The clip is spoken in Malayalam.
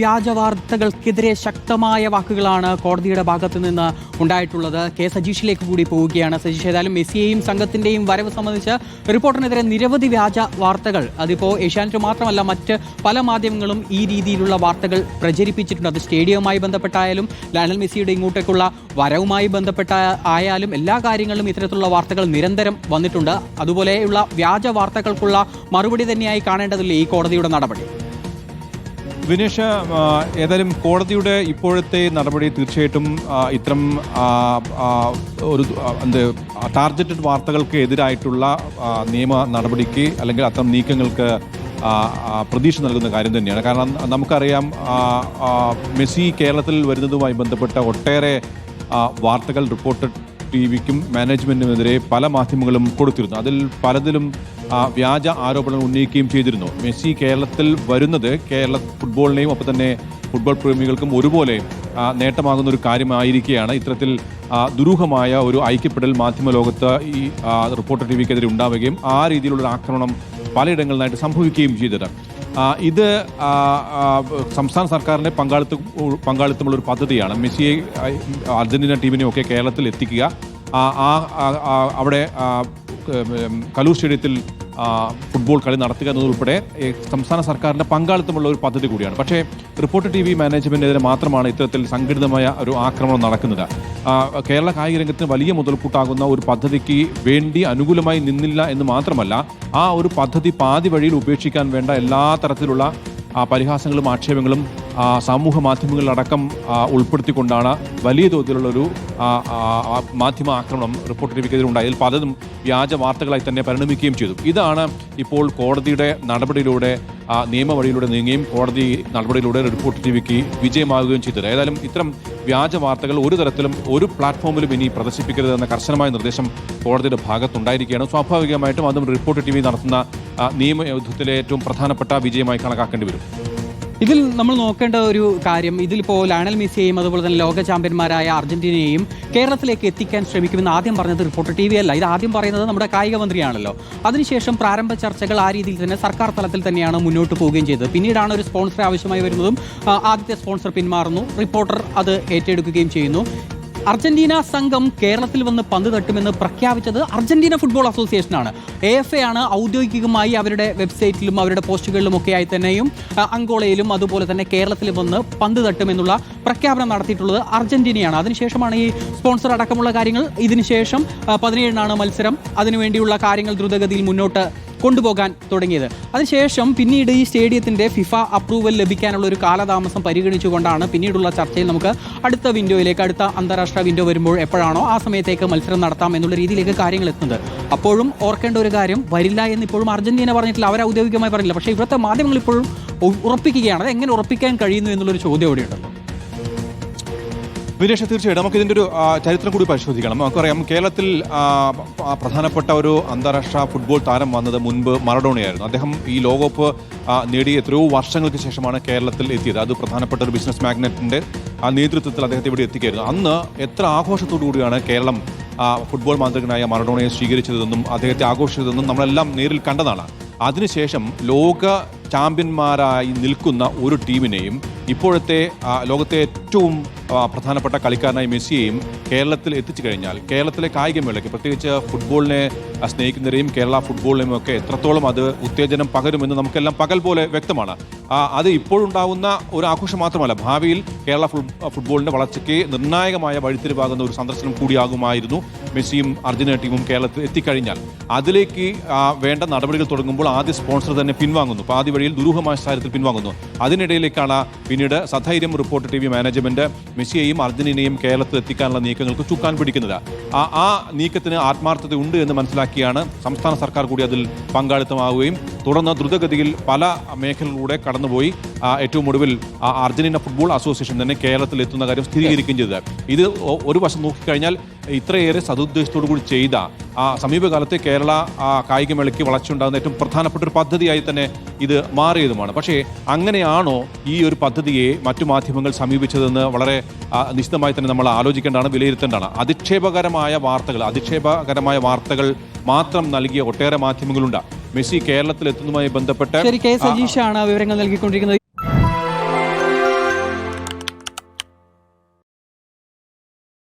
വ്യാജ വാർത്തകൾക്കെതിരെ ശക്തമായ വാക്കുകളാണ് കോടതിയുടെ ഭാഗത്ത് നിന്ന് ഉണ്ടായിട്ടുള്ളത്. കെ സജീഷിലേക്ക് കൂടി പോവുകയാണ് സജീഷ്. ഏതായാലും മെസ്സിയെയും സംഘത്തിന്റെയും വരവ് സംബന്ധിച്ച് റിപ്പോർട്ടിനെതിരെ നിരവധി വ്യാജ വാർത്തകൾ. അതിപ്പോൾ ഏഷ്യാനെറ്റ് മാത്രമല്ല മറ്റ് പല മാധ്യമങ്ങളും ഈ രീതിയിലുള്ള വാർത്തകൾ പ്രചരിപ്പിച്ചിട്ടുണ്ട്. അത് സ്റ്റേഡിയവുമായി ബന്ധപ്പെട്ടായാലും ലയണൽ മെസ്സിയുടെ ഇങ്ങോട്ടേക്കുള്ള വരവുമായി ബന്ധപ്പെട്ട ആയാലും എല്ലാ കാര്യങ്ങളിലും ഇത്തരത്തിലുള്ള വാർത്തകൾ നിരന്തരം വന്നിട്ടുണ്ട്. അതുപോലെയുള്ള വ്യാജ വാർത്തകൾക്കുള്ള മറുപടി തന്നെയായി കാണേണ്ടതില്ലേ ഈ കോടതിയുടെ നടപടി? വിനേഷ് ഏതായാലും കോടതിയുടെ ഇപ്പോഴത്തെ നടപടി തീർച്ചയായിട്ടും ഇത്തരം ഒരു എന്ത് ടാർഗറ്റഡ് വാർത്തകൾക്ക് എതിരായിട്ടുള്ള നിയമ നടപടിക്ക് അല്ലെങ്കിൽ അത്തരം നീക്കങ്ങൾക്ക് പ്രതീക്ഷ നൽകുന്ന കാര്യം തന്നെയാണ്. കാരണം നമുക്കറിയാം മെസ്സി കേരളത്തിൽ വരുന്നതുമായി ബന്ധപ്പെട്ട ഒട്ടേറെ വാർത്തകൾ റിപ്പോർട്ടഡ് ടി വിക്കും മാനേജ്മെന്റിനുമെതിരെ പല മാധ്യമങ്ങളും കൊടുത്തിരുന്നു. അതിൽ പലതിലും വ്യാജ ആരോപണങ്ങൾ ഉന്നയിക്കുകയും ചെയ്തിരുന്നു. മെസ്സി കേരളത്തിൽ വരുന്നത് കേരള ഫുട്ബോളിനെയും ഒപ്പം തന്നെ ഫുട്ബോൾ പ്രേമികൾക്കും ഒരുപോലെ നേട്ടമാകുന്ന ഒരു കാര്യമായിരിക്കുകയാണ്. ഇത്തരത്തിൽ ദുരൂഹമായ ഒരു ഐക്യപ്പെടൽ മാധ്യമ ലോകത്ത് ഈ റിപ്പോർട്ടർ ടി വിക്കെതിരെ ഉണ്ടാവുകയും ആ രീതിയിലുള്ള ആക്രമണം പലയിടങ്ങളിലായിട്ട് സംഭവിക്കുകയും ചെയ്തത്. ഇത് സംസ്ഥാന സർക്കാരിന്റെ പങ്കാളിത്തം പങ്കാളിത്തമുള്ള ഒരു പദ്ധതിയാണ്. മെസ്സിയെ അർജന്റീന ടീമിനെ ഒക്കെ കേരളത്തിൽ എത്തിക്കുക. ആ, അവിടെ കലൂർ സ്റ്റേഡിയത്തിൽ ഫുട്ബോൾ കളി നടത്തുക എന്നതുൾപ്പെടെ സംസ്ഥാന സർക്കാരിന്റെ പങ്കാളിത്തമുള്ള ഒരു പദ്ധതി കൂടിയാണ്. പക്ഷേ റിപ്പോർട്ട് ടി വി മാനേജ്മെന്റിനെതിരെ മാത്രമാണ് ഇത്തരത്തിൽ സംഘടിതമായ ഒരു ആക്രമണം നടക്കുന്നത്. കേരള കായിക രംഗത്തിന് വലിയ മുതൽക്കൂട്ടാകുന്ന ഒരു പദ്ധതിക്ക് വേണ്ടി അനുകൂലമായി നിന്നില്ല എന്ന് മാത്രമല്ല ആ ഒരു പദ്ധതി പാതി വഴിയിൽ ഉപേക്ഷിക്കാൻ വേണ്ട എല്ലാ തരത്തിലുള്ള പരിഹാസങ്ങളും ആക്ഷേപങ്ങളും സമൂഹ മാധ്യമങ്ങളിലടക്കം ഉൾപ്പെടുത്തിക്കൊണ്ടാണ് വലിയ തോതിലുള്ളൊരു മാധ്യമ ആക്രമണം റിപ്പോർട്ട് ലഭിക്കുന്നതിലുണ്ടായി അതിൽ പലതും വ്യാജ വാർത്തകളായി തന്നെ പരിണമിക്കുകയും ചെയ്തു. ഇതാണ് ഇപ്പോൾ കോടതിയുടെ നടപടിയിലൂടെ നിയമവഴിയിലൂടെ നീങ്ങുകയും കോടതി നടപടിയിലൂടെ റിപ്പോർട്ട് ടി വിജയമാകുകയും ചെയ്തത്. ഏതായാലും ഇത്തരം വ്യാജ വാർത്തകൾ ഒരു തരത്തിലും ഒരു പ്ലാറ്റ്ഫോമിലും ഇനി പ്രദർശിപ്പിക്കരുത് എന്ന കർശനമായ നിർദ്ദേശം കോടതിയുടെ ഭാഗത്തുണ്ടായിരിക്കുകയാണ്. സ്വാഭാവികമായിട്ടും അതും റിപ്പോർട്ട് ടി വി നടത്തുന്ന നിയമയുദ്ധത്തിലെ ഏറ്റവും പ്രധാനപ്പെട്ട വിജയമായി കണക്കാക്കേണ്ടി വരും. ഇതിൽ നമ്മൾ നോക്കേണ്ട ഒരു കാര്യം ഇതിലിപ്പോൾ ലയണൽ മെസ്സിയെയും അതുപോലെ തന്നെ ലോക ചാമ്പ്യന്മാരായ അർജന്റീനയെയും കേരളത്തിലേക്ക് എത്തിക്കാൻ ശ്രമിക്കുമെന്ന് ആദ്യം പറഞ്ഞത് റിപ്പോർട്ടർ ടി വി അല്ല. ഇത് ആദ്യം പറയുന്നത് നമ്മുടെ കായിക മന്ത്രിയാണല്ലോ. അതിനുശേഷം പ്രാരംഭ ചർച്ചകൾ ആ രീതിയിൽ തന്നെ സർക്കാർ തലത്തിൽ തന്നെയാണ് മുന്നോട്ട് പോവുകയും ചെയ്തത്. പിന്നീടാണ് ഒരു സ്പോൺസർ ആവശ്യമായി വരുന്നതും ആദ്യത്തെ സ്പോൺസർ പിന്മാറുന്നു. റിപ്പോർട്ടർ അത് ഏറ്റെടുക്കുകയും ചെയ്യുന്നു. അർജന്റീന സംഘം കേരളത്തിൽ വന്ന് പന്ത് തട്ടുമെന്ന് പ്രഖ്യാപിച്ചത് അർജന്റീന ഫുട്ബോൾ അസോസിയേഷനാണ് എ എഫ് എ ആണ് ഔദ്യോഗികമായി അവരുടെ വെബ്സൈറ്റിലും അവരുടെ പോസ്റ്റുകളിലും ഒക്കെ ആയി തന്നെയും അങ്കോളയിലും അതുപോലെ തന്നെ കേരളത്തിൽ വന്ന് പന്ത് തട്ടുമെന്നുള്ള പ്രഖ്യാപനം നടത്തിയിട്ടുള്ളത് അർജന്റീനയാണ്. അതിനുശേഷമാണ് ഈ സ്പോൺസർ അടക്കമുള്ള കാര്യങ്ങൾ. ഇതിനുശേഷം പതിനേഴിനാണ് മത്സരം. അതിനുവേണ്ടിയുള്ള കാര്യങ്ങൾ ദ്രുതഗതിയിൽ മുന്നോട്ട് കൊണ്ടുപോകാൻ തുടങ്ങിയത്. അതിനുശേഷം പിന്നീട് ഈ സ്റ്റേഡിയത്തിന്റെ ഫിഫ അപ്രൂവൽ ലഭിക്കാനുള്ള ഒരു കാലതാമസം പരിഗണിച്ചുകൊണ്ടാണ് പിന്നീടുള്ള ചർച്ചയിൽ നമുക്ക് അടുത്ത വിൻഡോയിലേക്ക് അടുത്ത അന്താരാഷ്ട്ര വിൻഡോ വരുമ്പോൾ എപ്പോഴാണോ ആ സമയത്തേക്ക് മത്സരം നടത്താം എന്നുള്ള രീതിയിലേക്ക് കാര്യങ്ങൾ എത്തുന്നത്. അപ്പോഴും ഓർക്കേണ്ട ഒരു കാര്യം വരില്ല എന്ന് ഇപ്പോഴും അർജന്റീന പറഞ്ഞിട്ടില്ല. അവർ ഔദ്യോഗികമായി പറഞ്ഞില്ല പക്ഷേ ഇവിടുത്തെ മാധ്യമങ്ങൾ ഇപ്പോഴും ഉറപ്പിക്കുകയാണ്. അത് എങ്ങനെ ഉറപ്പിക്കാൻ കഴിയുന്നു എന്നുള്ളൊരു ചോദ്യം ഇവിടെയുണ്ടല്ലോ വിനേഷ് തീർച്ചയായിട്ടും നമുക്ക് ഇതിന്റെ ഒരു ചരിത്രം കൂടി പരിശോധിക്കണം. നമുക്കറിയാം കേരളത്തിൽ പ്രധാനപ്പെട്ട ഒരു അന്താരാഷ്ട്ര ഫുട്ബോൾ താരം വന്നത് മുൻപ് മറഡോണയായിരുന്നു. അദ്ദേഹം ഈ ലോകകപ്പ് നേടിയ നേടി എത്രയോ വർഷങ്ങൾക്ക് ശേഷമാണ് കേരളത്തിൽ എത്തിയത്. അത് പ്രധാനപ്പെട്ട ഒരു ബിസിനസ് മാഗ്നറ്റിന്റെ ആ നേതൃത്വത്തിൽ അദ്ദേഹത്തെ ഇവിടെ എത്തിക്കായിരുന്നു. അന്ന് എത്ര ആഘോഷത്തോടു കൂടിയാണ് കേരളം ഫുട്ബോൾ മാന്ത്രികനായ മറഡോണയെ സ്വീകരിച്ചതെന്നും അദ്ദേഹത്തെ ആഘോഷിച്ചതെന്നും നമ്മളെല്ലാം നേരിൽ കണ്ടതാണ്. അതിനുശേഷം ലോക ചാമ്പ്യന്മാരായി നിൽക്കുന്ന ഒരു ടീമിനെയും ഇപ്പോഴത്തെ ലോകത്തെ ഏറ്റവും പ്രധാനപ്പെട്ട കളിക്കാരനായി മെസ്സിയെയും കേരളത്തിൽ എത്തിച്ചു കഴിഞ്ഞാൽ കേരളത്തിലെ കായികമേളയ്ക്ക് പ്രത്യേകിച്ച് ഫുട്ബോളിനെ സ്നേഹിക്കുന്നവരെയും കേരള ഫുട്ബോളിനെയും ഒക്കെ എത്രത്തോളം അത് ഉത്തേജനം പകരുമെന്ന് നമുക്കെല്ലാം പകൽ പോലെ വ്യക്തമാണ്. അത് ഇപ്പോഴുണ്ടാവുന്ന ഒരു ആഘോഷം മാത്രമല്ല ഭാവിയിൽ കേരള ഫുട്ബോളിന്റെ വളർച്ചയ്ക്ക് നിർണായകമായ വഴിത്തിരിവാകുന്ന ഒരു സന്ദർശനം കൂടിയാകുമായിരുന്നു. മെസ്സിയും അർജന്റീന ടീമും കേരളത്തിൽ എത്തിക്കഴിഞ്ഞാൽ അതിലേക്ക് വേണ്ട നടപടികൾ തുടങ്ങുമ്പോൾ ആദ്യ സ്പോൺസർ തന്നെ പിൻവാങ്ങുന്നു. പാതി വഴിയിൽ ദുരൂഹമായ സാഹചര്യത്തിൽ പിൻവാങ്ങുന്നു. അതിനിടയിലേക്കാണ് പിന്നീട് സധൈര്യം റിപ്പോർട്ട് ടി വി മാനേജ്മെന്റ് മെസ്സിയെയും അർജന്റീനയും കേരളത്തിൽ എത്തിക്കാനുള്ള നീക്കങ്ങൾക്ക് ചുക്കാൻ പിടിക്കുന്നത്. ആ നീക്കത്തിന് ആത്മാർത്ഥത ഉണ്ട് എന്ന് മനസ്സിലാക്കിയാണ് സംസ്ഥാന സർക്കാർ കൂടി അതിൽ പങ്കാളിത്തമാവുകയും തുടർന്ന് ദ്രുതഗതിയിൽ പല മേഖലകളിലൂടെ കടന്നുപോയി ഏറ്റവും ഒടുവിൽ അർജന്റീന ഫുട്ബോൾ അസോസിയേഷൻ തന്നെ കേരളത്തിൽ എത്തുന്ന കാര്യം സ്ഥിരീകരിക്കുകയും ചെയ്തത്. ഇത് ഒരു വശം നോക്കിക്കഴിഞ്ഞാൽ ഇത്രയേറെ സതുദ്ദേശത്തോടു കൂടി ചെയ്ത ആ സമീപകാലത്തെ കേരള ആ, കായികമേളയ്ക്ക് വളർച്ചയുണ്ടാകുന്ന ഏറ്റവും പ്രധാനപ്പെട്ട ഒരു പദ്ധതിയായി തന്നെ ഇത് മാറിയതുമാണ്. പക്ഷേ അങ്ങനെയാണോ ഈ ഒരു പദ്ധതിയെ മറ്റു മാധ്യമങ്ങൾ സമീപിച്ചതെന്ന് വളരെ നിശ്ചിതമായി തന്നെ നമ്മൾ ആലോചിക്കേണ്ടതാണ് വിലയിരുത്തേണ്ടതാണ്. അധിക്ഷേപകരമായ വാർത്തകൾ അധിക്ഷേപകരമായ വാർത്തകൾ മാത്രം നൽകിയ ഒട്ടേറെ മാധ്യമങ്ങളുണ്ട്. മെസ്സി കേരളത്തിൽ എത്തുന്നതുമായി ബന്ധപ്പെട്ട് ശരി കെ സജീഷാണ് വിവരങ്ങൾ നൽകിക്കൊണ്ടിരിക്കുന്നത്.